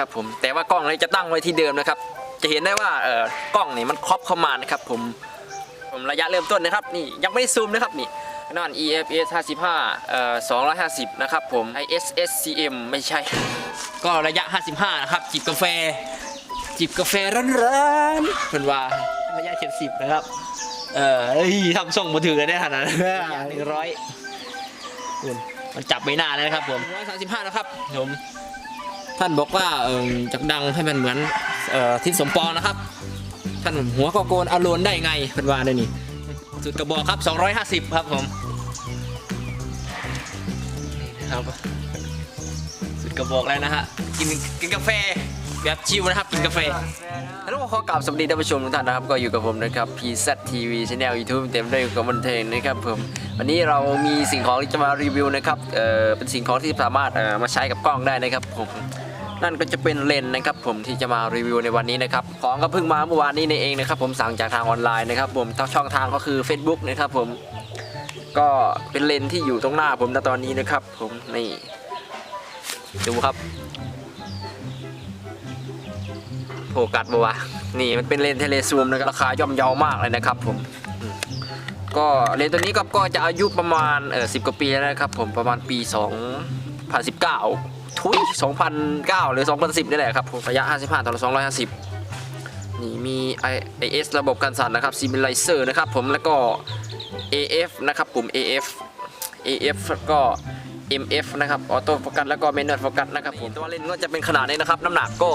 นะครับผมแต่ว่ากล้องนี้จะตั้งไว้ที่เดิมนะครับ จะเห็นได้ว่าเออกล้องนี่มันครอบเข้ามานะครับผมผมระยะเริ่มต้นนะครับนี่ยังไม่ได้ซูมนะครับนี่นั่น EFS 55เอ่อ250 นะครับผม ISSCM ไม่ใช่ ก็ระยะ 55 นะครับ จิบกาแฟ จิบกาแฟร้อนๆเพิ่นว่าระยะ 70 นะครับ เออเฮ้ยทำส่งมาถึงเลยได้ขนาดนั้นหนึ่งร้อยคุณมันจับไม่น่าเลยนะครับผมร้อยสามสิบห้านะครับผม ท่านบอกว่าเออจะดังให้มันเหมือนเอ่อทิศสมปองนะครับ ท่านหัวก็โกนอาโลนได้ไงเพิ่นว่าได้นี่สุดกระบอกครับ 250 ครับผมครับสุดกระบอกแล้วนะฮะกินกินกาแฟแบบชิวนะครับกินกาแฟฮัลโหลขอกราบสวัสดีท่านผู้ชมทุกท่านนะครับ ก็อยู่กับผมนะครับ PZ TV Channel YouTube เต็มด้วยกับบันเทิงนะครับผมวันนี้เรามีสิ่งของที่จะมารีวิวนะครับเออเป็นสิ่งของที่สามารถเออมาใช้กับกล้องได้นะครับผม นั่นก็จะเป็นเลนนะครับผมที่จะมารีวิวในวันนี้นะครับของก็เพิ่งมาเมื่อวานนี้นี่เองนะครับผมสั่งจากทางออนไลน์นะครับผมทางช่องทางก็คือ Facebook นะครับผมก็เป็นเลนที่อยู่ตรงหน้าผมณตอนนี้นะครับ ผมนี่ดูครับโฟกัสบัวนี่มันเป็นเลนเทเลซูมนะครับราคาย่อมเยาวมากเลยนะครับผมก็เลนตัวนี้ก็ก็จะอายุประมาณเออสิกว่าปีแล้วนะครับผมประมาณปี 2019 ทุย2009 หรือ 2010 นี่แหละครับผมระยะ 55ต่อ250 นี่มี IS ระบบการสั่นนะครับ Simulator นะครับผมแล้วก็ AF นะครับปุ่ม AF AF ก็ MF นะครับออโต้โฟกัสแล้วก็เมนเนอร์โฟกัสนะครับผมตัวเลนก็จะเป็นขนาดนี้นะครับ น้ำหนักก็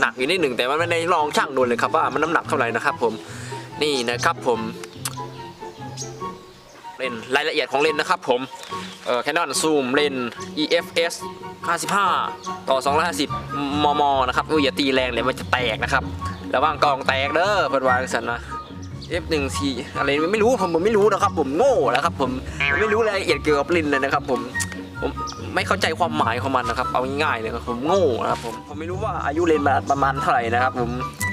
หนักอยู่นิดหนึ่งแต่ว่าไม่ได้ลองช่างดูเลยครับว่ามันน้ำหนักเท่าไหร่นะครับผมนี่นะครับผมเลนรายละเอียดของเลนนะครับผมเอ่อ Canon Zoom เลน EFS 55 ต่อ 250 มม นะครับอุ้ยอย่าตีแรงเลยมันจะแตกนะครับ ระวังกองแตกเด้อเปิดวางสันนะ F1C อะไรไม่รู้ผมผมไม่รู้นะครับ ผมโง่นะครับ ผมไม่รู้รายละเอียดเกี่ยวกับเลนเลยนะครับ ผมผมไม่เข้าใจความหมายของมันนะครับ เอาง่ายๆเลยครับผมโง่นะครับผมผมไม่รู้ว่าอายุเลนมันประมาณเท่าไหร่นะครับ ผม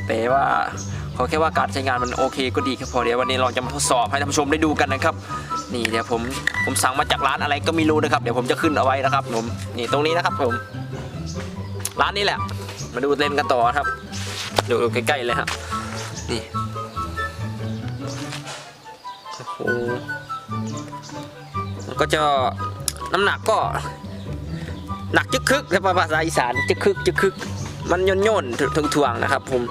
แต่ว่าขอแค่ว่าการใช้งานมันโอเคก็ดีครับพอเดี๋ยววันนี้เราจะมาทดสอบให้ท่านผู้ชมได้ดูกันนะครับ นี่เดี๋ยวผมผมสั่งมาจากร้านอะไรก็ไม่รู้นะครับ เดี๋ยวผมจะขึ้นเอาไว้นะครับผมนี่ตรงนี้นะครับผมร้านนี้แหละ มาดูเล่นกันต่อครับดูใกล้ๆเลยครับนี่โอ้โหก็จะน้ำหนักก็หนักจึกคึกถ้าภาษาอีสานจึกคึกจึกคึกมันย่นย่นถึงถ่วงนะครับผม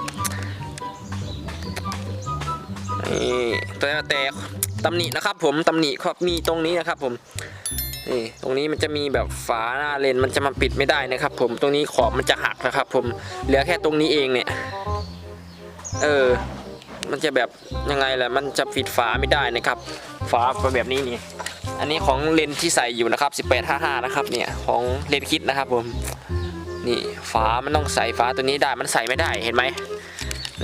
นี่แต่แต่ ตำหนินะครับ ผมตำหนิครับมีตรงนี้นะครับผมนี่ตรงนี้มันจะมีแบบฝาหน้าเลนมันจะมาปิดไม่ได้นะครับ ผมตรงนี้ขอบมันจะหักนะครับ ผมเหลือแค่ตรงนี้เองเนี่ย เออ มันจะแบบยังไงล่ะมันจะปิดฝาไม่ได้นะครับ ฝาแบบนี้นี่อันนี้ของเลนที่ใส่อยู่นะครับ 1855 นะครับ เนี่ยของเลนคิดนะครับ ผม นี่ฝามันต้องใส่ฝาตัวนี้ได้มันใส่ไม่ได้เห็นไหม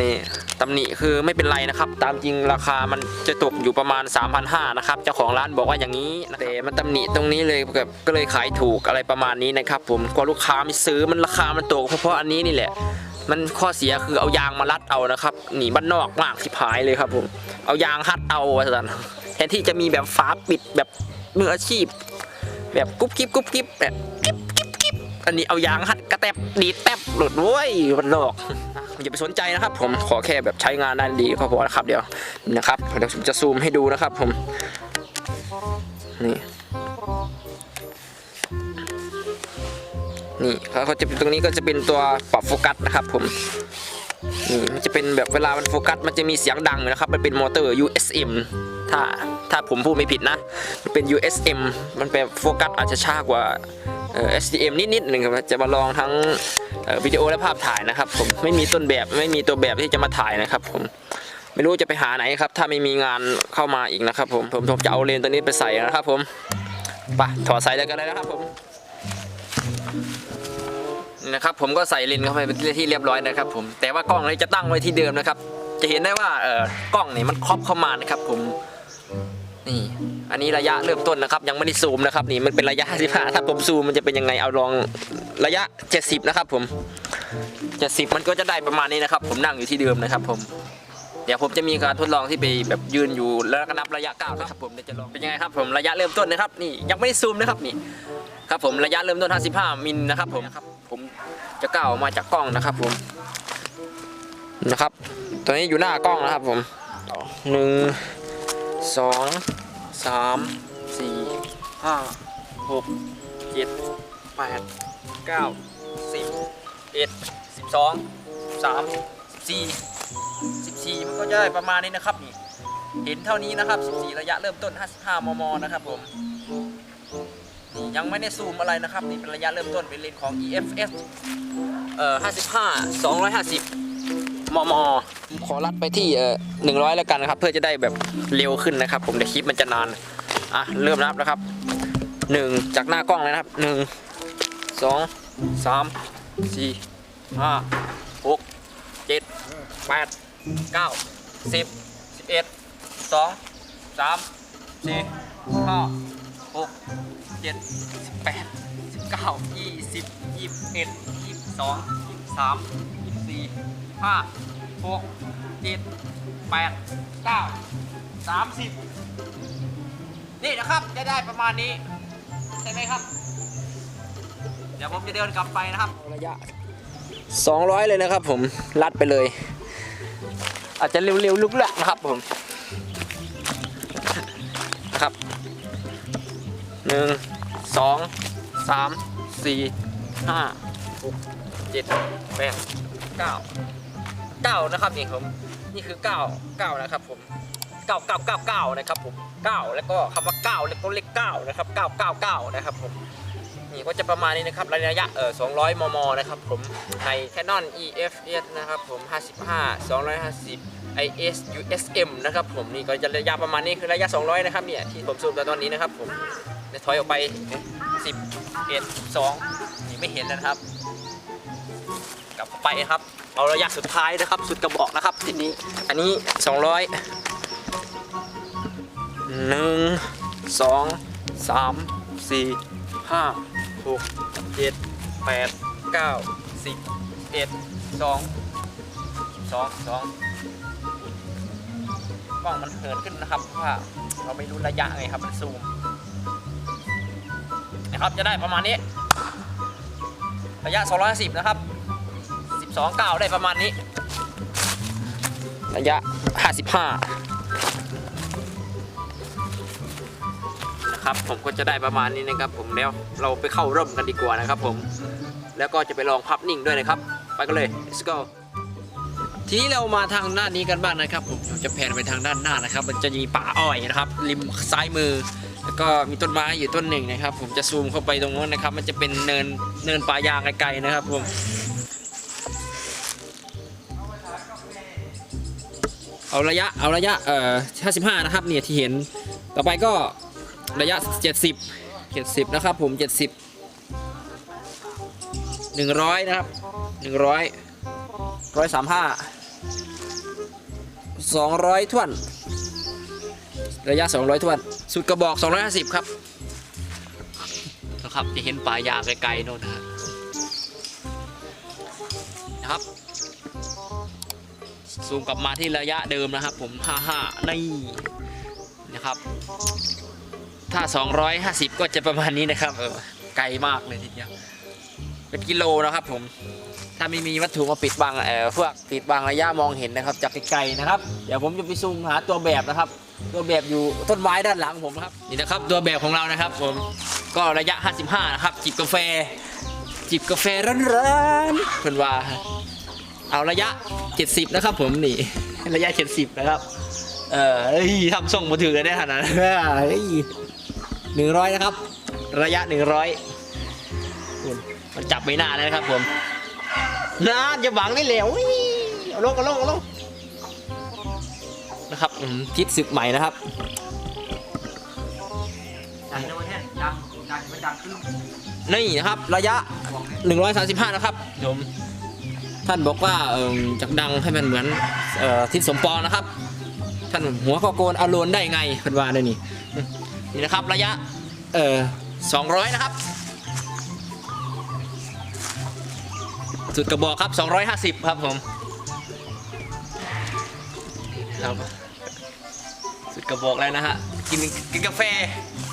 นี่ตำหนิคือไม่เป็นไรนะครับ ตามจริงราคามันจะตกอยู่ประมาณ 3,500นะครับ เจ้าของร้านบอกว่าอย่างนี้แต่มันตำหนิตรงนี้เลยแบบก็เลยขายถูกอะไรประมาณนี้นะครับ ผมกลัวลูกค้าไม่ซื้อมันราคามันตกเพราะอันนี้นี่แหละ มันข้อเสียคือเอายางมารัดเอานะครับหนีบ้านนอกมากสิพายเลยครับผมเอายางฮัดเอาอาจารย์แทนที่จะมีแบบฟ้าปิดแบบมืออาชีพ แบบกุ๊บกิ๊บกุ๊บกิ๊บแบบกิ๊บ อันนี้เอายางฮัดกระแตบดีแตบหลุดเว้ยบ้านนอกอย่าไปสนใจนะครับ ผมขอแค่แบบใช้งานได้ดีก็พอนะครับเดี๋ยวนะครับเดี๋ยวผมจะซูมให้ดูนะครับ ผมนี่นี่เขาจะเป็นตรงนี้ก็จะเป็นตัวปรับโฟกัสนะครับ ผมนี่มันจะเป็นแบบเวลามันโฟกัสมันจะมีเสียงดังนะครับ มันเป็นมอเตอร์ USM ถ้าถ้าผมพูดไม่ผิดนะ มันเป็น USM มันเป็นโฟกัสอาจจะช้ากว่า เอ่อ SDM นิดๆหนึ่งครับจะมาลองทั้งวิดีโอและภาพถ่ายนะครับ ผมไม่มีต้นแบบไม่มีตัวแบบที่จะมาถ่ายนะครับ ผมไม่รู้จะไปหาไหนครับ ถ้าไม่มีงานเข้ามาอีกนะครับ ผมผมผมจะเอาเลนตัวนี้ไปใส่นะครับ ผมไปถอดใส่แล้วกันเลยนะครับผมนะครับผมก็ใส่เลนเข้าไปเป็นที่เรียบร้อยนะครับ ผมแต่ว่ากล้องนี้จะตั้งไว้ที่เดิมนะครับ จะเห็นได้ว่าเออกล้องนี่มันครอบเข้ามานะครับ ผมนี่ อันนี้ระยะเริ่มต้นนะครับ ยังไม่ได้ซูมนะครับนี่มันเป็นระยะ55ถ้าผมซูมมันจะเป็นยังไงเอาลองระยะ 70 นะครับ ผม 70 มันก็จะได้ประมาณนี้นะครับ ผมนั่งอยู่ที่เดิมนะครับ ผม เดี๋ยวผมจะมีการทดลองที่ไปแบบยืนอยู่แล้วก็นับระยะก้าวนะครับ ผมเดี๋ยวจะลองเป็นยังไงครับ ผมระยะเริ่มต้นนะครับ นี่ยังไม่ได้ซูมนะครับนี่ครับผมระยะเริ่มต้น 55 มิลนะครับ ผมผมจะก้าวออกมาจากกล้องนะครับ ผมนะครับตอนนี้อยู่หน้ากล้องนะครับ ผมหนึ่งสอง สามสี่ห้าหกเจ็ดแปดเก้าสิบเอ็ดสิบสองสามสิบสี่สิบสี่มันก็จะได้ประมาณนี้นะครับนี่เห็นเท่านี้นะครับสิบสี่ระยะเริ่มต้น 55 มม นะครับผมนี่ยังไม่ได้ซูมอะไรนะครับ นี่เป็นระยะเริ่มต้นเป็นเลนของ EFS เอ่อ 55 250 มม ขอรัดไปที่เอ่อ100แล้วกันนะครับ เพื่อจะได้แบบเร็วขึ้นนะครับ ผมเดี๋ยวคลิปมันจะนานอะเริ่มนับแล้วครับ1จากหน้ากล้องเลยนะครับ1 2 3 4 5 6 7 8 9 10 11 12 3 4 5 6เจ็ดสิบแปดสิบเก้ายี่สิบยี่สิบเอ็ดยี่สิบสองยี่สิบสามยี่สิบสี่ห้า หกเจ็ดแปดเก้าสามสิบนี่นะครับจะได้ประมาณนี้ใช่ไหมครับ เดี๋ยวผมจะเดินกลับไปนะครับระยะ200 เลยนะครับ ผมลัดไปเลย อาจจะเร็วๆลุกละนะครับผมนะครับหนึ่งสองสามสี่ห้าหกเจ็ดแปดเก้า เก้านะครับนี่ผมนี่คือเก้าเก้านะครับผมเก้าเก้าเก้าเก้านะครับผมเก้าแล้วก็คำว่าเก้าแล้วก็เลขเก้านะครับเก้าเก้าเก้านะครับผมนี่ก็จะประมาณนี้นะครับระยะเออ200 มม นะครับผมใน Canon EFS นะครับผม 55 250 IS USM นะครับผมนี่ก็จะระยะประมาณนี้คือระยะ 200 นะครับเนี่ยที่ผมซูมตอนนี้นะครับผมถอยออกไปสิบเอ็ดสองนี่ไม่เห็นแล้วนะครับ กลับไปครับ เอาระยะสุดท้ายนะครับ สุดกระบอกนะครับทีนี้ อันนี้ 200หนึ่งสองสามสี่ห้าหกเจ็ดแปดเก้าสิบเอ็ดสองสองสองกล้องมันเหินขึ้นนะครับเพราะว่าเราไม่รู้ระยะไงครับมันซูมนะครับจะได้ประมาณนี้ ระยะ 250 นะครับ 12 9ได้ประมาณนี้ ระยะ 55 นะครับ ผมก็จะได้ประมาณนี้นะครับ ผมแล้วเราไปเข้าร่มกันดีกว่านะครับ ผม แล้วก็จะไปลองพับนิ่งด้วยนะครับ ไปกันเลย let's go ทีนี้เรามาทางด้านนี้กันบ้างนะครับ ผมผมจะแผนไปทางด้านหน้านะครับ มันจะมีป่าอ้อยนะครับ ริมซ้ายมือ แล้วก็มีต้นไม้อยู่ต้นหนึ่งนะครับ ผมจะซูมเข้าไปตรงนู้นนะครับ มันจะเป็นเนินเนินป่ายางไกลๆนะครับ ผม เอาระยะเอาระยะเอ่อ55 นะครับเนี่ยที่เห็นต่อไปก็ระยะ 70 70 นะครับผม 70 100 นะครับ 100 135 200ท่วน ระยะ 200ท่วน สุดกระบอก 250 ครับนะครับจะเห็นป่ายางไกลๆโน่นนะฮะนะครับ ซูมกลับมาที่ระยะเดิมนะครับ ผม 55 นี่นะครับ ถ้า 250 ก็จะประมาณนี้นะครับเออไกลมากเลยทีเดียวเป็นกิโลนะครับผม ถ้าไม่มีวัตถุมาปิดบังเอ่อพวกปิดบังระยะมองเห็นนะครับ จากไกลๆนะครับ เดี๋ยวผมจะไปซูมหาตัวแบบนะครับ ตัวแบบอยู่ต้นไม้ด้านหลังผมนะครับ นี่นะครับตัวแบบของเรานะครับ ผม ก็ระยะ 55 นะครับ จิบกาแฟ จิบกาแฟร้อนๆเพื่อนว่า เอาระยะ 70 นะครับผมนี่ ระยะ 70 นะครับ เออเฮ้ยทำส่งมาถือกันได้ขนาดนั้นเฮ้ยหนึ่งร้อยนะครับ ระยะ100คุณมันจับไม่น่าเลยนะครับผมนะจะหวังได้แล้วอุ๊ยเอาลงเอาลงเอาลงนะครับอืมคิดศึกใหม่นะครับดังนะวันนี้ดังดังไม่ดังขึ้นนี่นะครับ ระยะ 135 นะครับผม ท่านบอกว่าเออจากดังให้มันเหมือนออทิศสมปองนะครับ ท่านหัวข้อโกนอาโลนได้ไงเพิ่นว่าได้นี่นี่นะครับระยะเอ่อ200นะครับ สุดกระบอกครับ250ครับผมครับสุดกระบอกแล้วนะฮะกินกินกาแฟ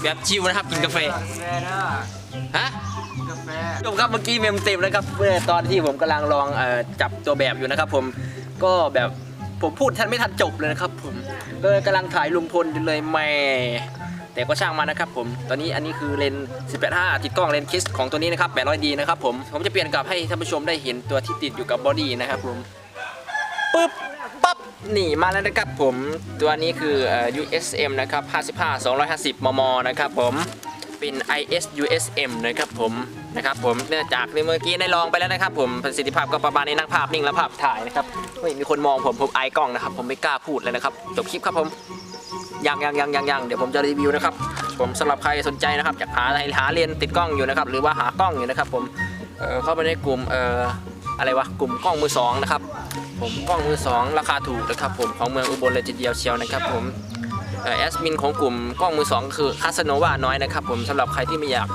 แบบชิวนะครับกินกาแฟฮะ จบครับเมื่อกี้เมมเต็มนะครับเมื่อตอนที่ผมกำลังลองอจับตัวแบบอยู่นะครับ ผมก็แบบผมพูดทันไม่ทันจบเลยนะครับ ผมก็กำลังถ่ายลุงพลเลยแม่แต่ก็ช่างมานะครับผม ตอนนี้อันนี้คือเลนส์18.5 ติดกล้องเลนส์คิสของตัวนี้นะครับ 800D นะครับผม ผมจะเปลี่ยนกลับให้ท่านผู้ชมได้เห็นตัวที่ติดอยู่กับบอดี้นะครับผมปึ๊บปั๊บนี่มาแล้วนะครับผม ตัวนี้คือ USM นะครับ 55 250 มม นะครับผม เป็น IS USM นะครับผมนะครับผมเนื่องจากในเมื่อกี้ได้ลองไปแล้วนะครับ ผมประสิทธิภาพก็ประมาณนี้นั่งภาพนิ่งและภาพถ่ายนะครับเฮ้ยมีคนมองผมผมอายกล้องนะครับ ผมไม่กล้าพูดเลยนะครับจบคลิปครับผมยังยังยังยังยังเดี๋ยวผมจะรีวิวนะครับ ผมสำหรับใครสนใจนะครับอยากหาอะไรหาเรียนติดกล้องอยู่นะครับ หรือว่าหากล้องอยู่นะครับ ผมเเข้าไปในกลุ่มเอ่ออะไรวะกลุ่มกล้องมือสองนะครับ ผมกล้องมือสองราคาถูกนะครับ ผมของเมืองอุบลเลยทีเดียวเชียวนะครับ ผม แอดมินของกลุ่มกล้องมือสองคือคาสโนวาน้อยนะครับผมสำหรับใครที่ไม่อยาก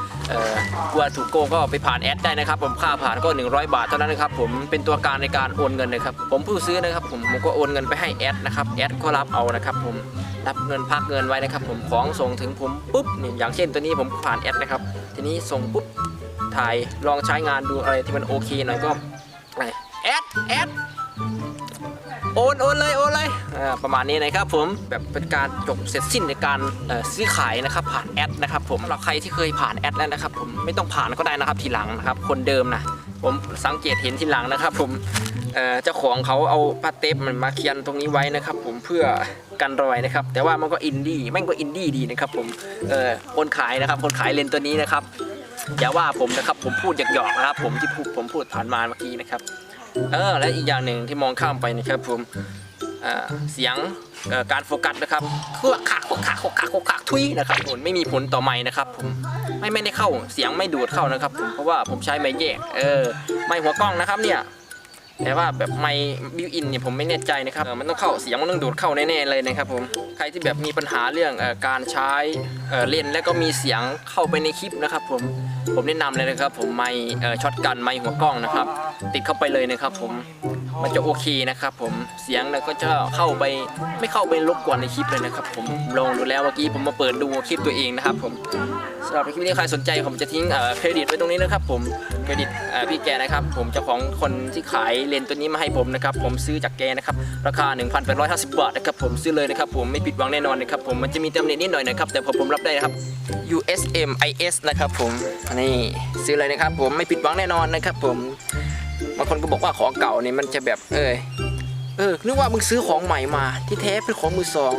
กลัวถูกโกงก็ไปผ่านแอดได้นะครับ ผมค่าผ่านก็ 100 บาทเท่านั้นนะครับผมเป็นตัวกางในการโอนเงินนะครับผมผู้ซื้อนะครับผมผมก็โอนเงินไปให้แอดนะครับแอดก็รับเอานะครับผมรับเงินพักเงินไว้นะครับ ผมของส่งถึงผมปุ๊บนี่อย่างเช่นตัวนี้ผมผ่านแอดนะครับ ทีนี้ส่งปุ๊บถ่ายลองใช้งานดูอะไรที่มันโอเคหน่อยก็แอดแอด โอนโอนเลยโอนเลยประมาณนี้นะครับผมแบบเป็นการจบเสร็จสิ้นในการซื้อขายนะครับผ่านแอดนะครับผมสำหรับใครที่เคยผ่านแอดแล้วนะครับผมไม่ต้องผ่านก็ได้นะครับทีหลังนะครับคนเดิมนะผมสังเกตเห็นทีหลังนะครับ ผมเจ้าของเขาเอาผ้าเทปมันมาเขียนตรงนี้ไว้นะครับ ผมเพื่อกันรอยนะครับ แต่ว่ามันก็อินดี้แม่งก็อินดี้ดีนะครับ ผมเออคนขายนะครับ คนขายเลนตัวนี้นะครับอย่าว่าผมนะครับผมพูดหยอกๆนะครับ ผมที่พูดผมพูดผ่านมาเมื่อกี้นะครับ เออและอีกอย่างหนึ่งที่มองข้ามไปนะครับผมเสียงการโฟกัสนะครับคือขาโคขาโคขาโคขาทุยนะครับผมไม่มีผลต่อไม้นะครับผมไม่ไม่ได้เข้าเสียงไม่ดูดเข้านะครับผมเพราะว่าผมใช้ไม้แยกเออไม้หัวกล้องนะครับเนี่ย แต่ว่าแบบไม่บิวอินเนี่ยผมไม่แน่ใจนะครับมันต้องเข้าเสียงมันต้องดูดเข้าแน่ๆเลยนะครับผมใครที่แบบมีปัญหาเรื่องอการใช้เเล่นแล้วก็มีเสียงเข้าไปในคลิปนะครับ ผมผมแนะนำเลยนะครับ ผมไม่ช็อตกันไม่หัวกล้องนะครับ ติดเข้าไปเลยนะครับ ผม มันจะโอเคนะครับผมเสียงเนี่ยก็จะเข้าไปไม่เข้าไปรบกวนในคลิปเลยนะครับ ผมลองดูแล้วเมื่อกี้ผมมาเปิดดูคลิปตัวเองนะครับ ผมสำหรับคลิปนี้ใครสนใจผมจะทิ้งเครดิตไว้ตรงนี้นะครับ ผมเครดิตพี่แกนะครับ ผมเจ้าของคนที่ขายเลนส์ตัวนี้มาให้ผมนะครับ ผมซื้อจากแกนะครับราคา 1,850 บาทนะครับผมซื้อเลยนะครับ ผมไม่ผิดหวังแน่นอนนะครับ ผมมันจะมีตำหนินิดหน่อยนะครับแต่ผมผมรับได้นะครับ USM IS นะครับ ผมนี่ซื้อเลยนะครับ ผมไม่ผิดหวังแน่นอนนะครับ ผมางคนก็บอกว่าของเก่านี่มันจะแบบเออเออนึกว่ามึงซื้อของใหม่มา ที่แท้เป็นของมือสอง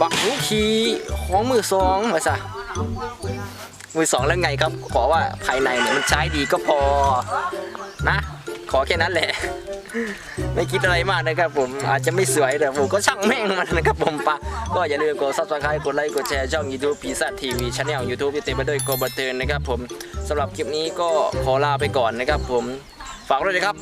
บักหูคีของมือสองมาซะมือสองแล้วไงครับ ขอว่าภายในเนี่ยมันใช้ดีก็พอนะ ขอแค่นั้นแหละ ไม่คิดอะไรมากนะครับผมอาจจะไม่สวยแต่ผมก็ช่างแม่งมันนะครับผมปะก็อย่าลืมกด subscribe กดไลค์กดแชร์ช่อง YouTube พีซ่าทีวีช anel YouTube ที่เต็มไปด้วยโกบัตเทิร์นนะครับผมสำหรับคลิปนี้ก็ขอลาไปก่อนนะครับผม ฝากด้วยนะครับ